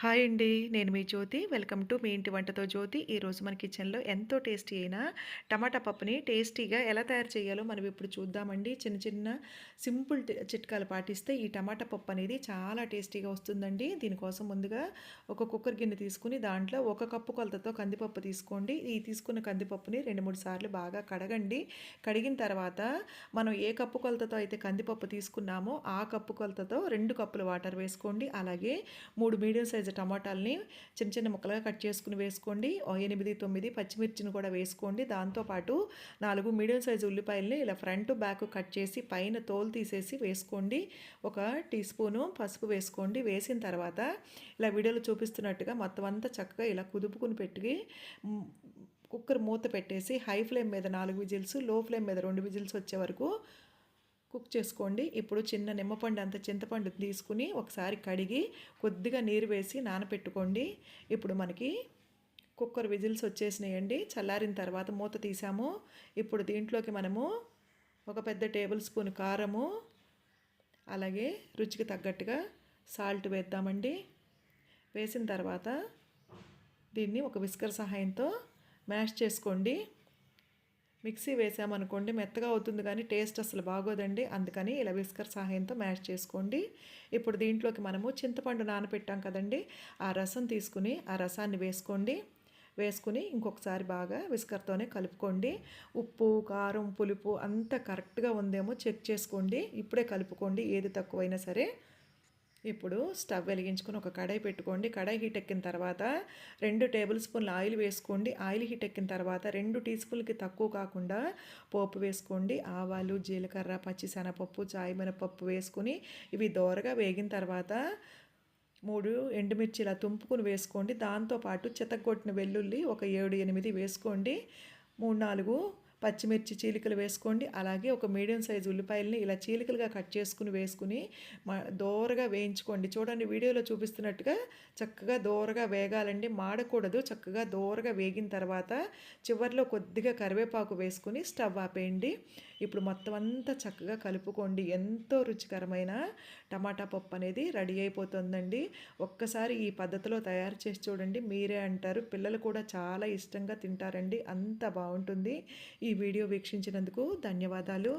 Hi అండి. నేను మీ జ్యోతి. Welcome to me ఇంటి వంటతో జ్యోతి. ఈరోజు మన కిచెన్లో ఎంతో టేస్టీ అయిన టమాటా పప్పుని టేస్టీగా ఎలా తయారు చేయాలో మనం ఇప్పుడు చూద్దామండి. చిన్న చిన్న సింపుల్ చిట్కాలు పాటిస్తే ఈ టమాటా పప్పు అనేది చాలా టేస్టీగా వస్తుందండి. దీనికోసం ముందుగా ఒక కుక్కర్ గిన్నె తీసుకుని దాంట్లో ఒక కప్పు కొలతతో కందిపప్పు తీసుకోండి. ఈ తీసుకున్న కందిపప్పుని రెండు మూడు సార్లు బాగా కడగండి. కడిగిన తర్వాత మనం ఏ కప్పు కొలతతో అయితే కందిపప్పు తీసుకున్నామో ఆ కప్పు కొలతతో రెండు కప్పులు వాటర్ వేసుకోండి. అలాగే మూడు మీడియం సైజ్ టమాటాలని చిన్న చిన్న ముక్కలుగా కట్ చేసుకుని వేసుకోండి. ఎనిమిది తొమ్మిది పచ్చిమిర్చిని కూడా వేసుకోండి. దాంతోపాటు నాలుగు మీడియం సైజు ఉల్లిపాయలని ఇలా ఫ్రంట్ బ్యాక్ కట్ చేసి పైన తోలు తీసేసి వేసుకోండి. ఒక టీ స్పూను పసుపు వేసుకోండి. వేసిన తర్వాత ఇలా వీడియోలో చూపిస్తున్నట్టుగా మొత్తం అంతా చక్కగా ఇలా కుదుపుకుని పెట్టి కుక్కర్ మూత పెట్టేసి హై ఫ్లేమ్ మీద నాలుగు విజిల్స్లో ఫ్లేమ్ మీద రెండు విజిల్స్ వచ్చే వరకు కుక్ చేసుకోండి. ఇప్పుడు చిన్న నిమ్మపండు అంత చింతపండు తీసుకుని ఒకసారి కడిగి కొద్దిగా నీరు వేసి నానపెట్టుకోండి. ఇప్పుడు మనకి కుక్కర్ విజిల్స్ వచ్చేసినాయండి. చల్లారిన తర్వాత మూత తీసాము. ఇప్పుడు దీంట్లోకి మనము ఒక పెద్ద టేబుల్ స్పూన్ కారము అలాగే రుచికి తగ్గట్టుగా సాల్ట్ వేద్దామండి. వేసిన తర్వాత దీన్ని ఒక విస్కర్ సహాయంతో మ్యాష్ చేసుకోండి. మిక్సీ వేసామనుకోండి మెత్తగా అవుతుంది కానీ టేస్ట్ అసలు బాగోదండి. అందుకని ఇలా విస్కర్ సహాయంతో మ్యాష్ చేసుకోండి. ఇప్పుడు దీంట్లోకి మనము చింతపండు నానపెట్టాం కదండి. ఆ రసం తీసుకుని ఆ రసాన్ని వేసుకోండి. వేసుకుని ఇంకొకసారి బాగా విస్కర్తోనే కలుపుకోండి. ఉప్పు కారం పులుపు అంతా కరెక్ట్గా ఉందేమో చెక్ చేసుకోండి. ఇప్పుడే కలుపుకోండి. ఏది తక్కువైనా సరే. ఇప్పుడు స్టవ్ వెలిగించుకొని ఒక కడాయి పెట్టుకోండి. కడాయి హీట్ ఎక్కిన తర్వాత రెండు టేబుల్ స్పూన్ల ఆయిల్ వేసుకోండి. ఆయిల్ హీట్ ఎక్కిన తర్వాత రెండు టీ స్పూన్లకి తక్కువ కాకుండా పోపు వేసుకోండి. ఆవాలు జీలకర్ర పచ్చిశనగపప్పు చాయమినపప్పు వేసుకుని ఇవి దోరగా వేగిన తర్వాత మూడు ఎండుమిర్చి ఇలా తుంపుకుని వేసుకోండి. దాంతోపాటు చితగొట్టిన వెల్లుల్లి ఒక ఏడు ఎనిమిది వేసుకోండి. మూడు నాలుగు పచ్చిమిర్చి చీలికలు వేసుకోండి. అలాగే ఒక మీడియం సైజు ఉల్లిపాయలని ఇలా చీలికలుగా కట్ చేసుకుని వేసుకుని దోరగా వేయించుకోండి. చూడండి వీడియోలో చూపిస్తున్నట్టుగా చక్కగా దోరగా వేగాలండి. మాడకూడదు. చక్కగా దోరగా వేగిన తర్వాత చివరిలో కొద్దిగా కరివేపాకు వేసుకుని స్టవ్ ఆపేయండి. ఇప్పుడు మొత్తం అంతా చక్కగా కలుపుకోండి. ఎంతో రుచికరమైన టమాటా పప్పు అనేది రెడీ అయిపోతుందండి. ఒక్కసారి ఈ పద్ధతిలో తయారు చేసి చూడండి. మీరే అంటారు. పిల్లలు కూడా చాలా ఇష్టంగా తింటారండి. అంత బాగుంటుంది. ఈ వీడియో వీక్షించినందుకు ధన్యవాదాలు.